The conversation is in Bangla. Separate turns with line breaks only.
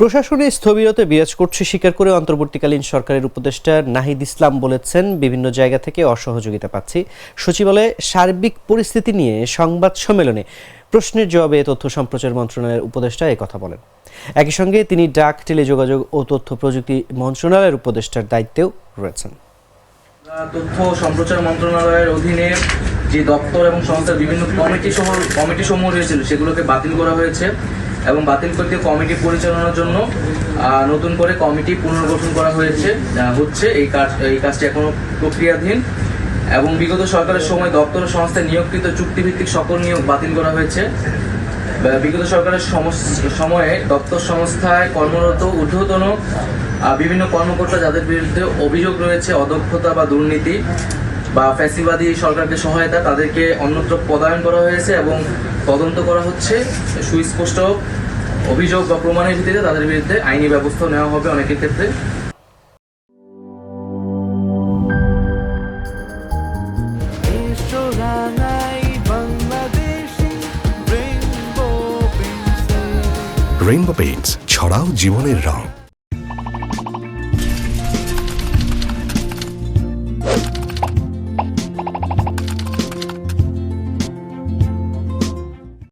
প্রশাসনে স্থবিরতা বিরাজ করছে স্বীকার করে অন্তর্বর্তীকালীন সরকারের উপদেষ্টা নাহিদ ইসলাম বলেছেন, বিভিন্ন জায়গা থেকে অসহযোগিতা পাচ্ছি। সচিবালয়ে সার্বিক পরিস্থিতি নিয়ে সংবাদ সম্মেলনে প্রশ্নের জবাবে তথ্য সম্প্রচার মন্ত্রণালয়ের উপদেষ্টা কথা বলেন। একই সঙ্গে তিনি ডাক, টেলিযোগাযোগ ও তথ্য প্রযুক্তি মন্ত্রণালয়ের উপদেষ্টার দায়িত্বেও রয়েছেন।
তথ্য সম্প্রচার মন্ত্রণালয়ের অধীনে যে দপ্তর এবং সংস্থার বিভিন্ন কমিটি সহ কমিটি সমূহ রয়েছিল, সেগুলোকে বাতিল করা হয়েছে। এবং বাতিল করতে কমিটি পরিচালনার জন্য নতুন করে কমিটি পুনর্গঠন করা হয়েছে হচ্ছে এই কাজ, এই কাজটি এখনও প্রক্রিয়াধীন এবং বিগত সরকারের সময় দপ্তর সংস্থায় নিয়োগকৃত চুক্তিভিত্তিক সকল নিয়োগ বাতিল করা হয়েছে। বিগত সরকারের সময়ে দপ্তর সংস্থায় কর্মরত, ঊর্ধ্বতন বিভিন্ন কর্মকর্তা যাদের বিরুদ্ধে অভিযোগ রয়েছে, অদক্ষতা বা দুর্নীতি বা ফ্যাসিবাদী সরকারকে সহায়তা তাদেরকে অন্যত্র পদায়ন করা হয়েছে এবং তদন্ত করা হচ্ছে। সুস্পষ্ট অভিযোগ বা প্রমাণের ভিত্তিতে তাদের বিরুদ্ধে আইনি ব্যবস্থা নেওয়া হবে অনেকের ক্ষেত্রে।
রেইনবো পেইন্টস ছড়াও জীবনের রং।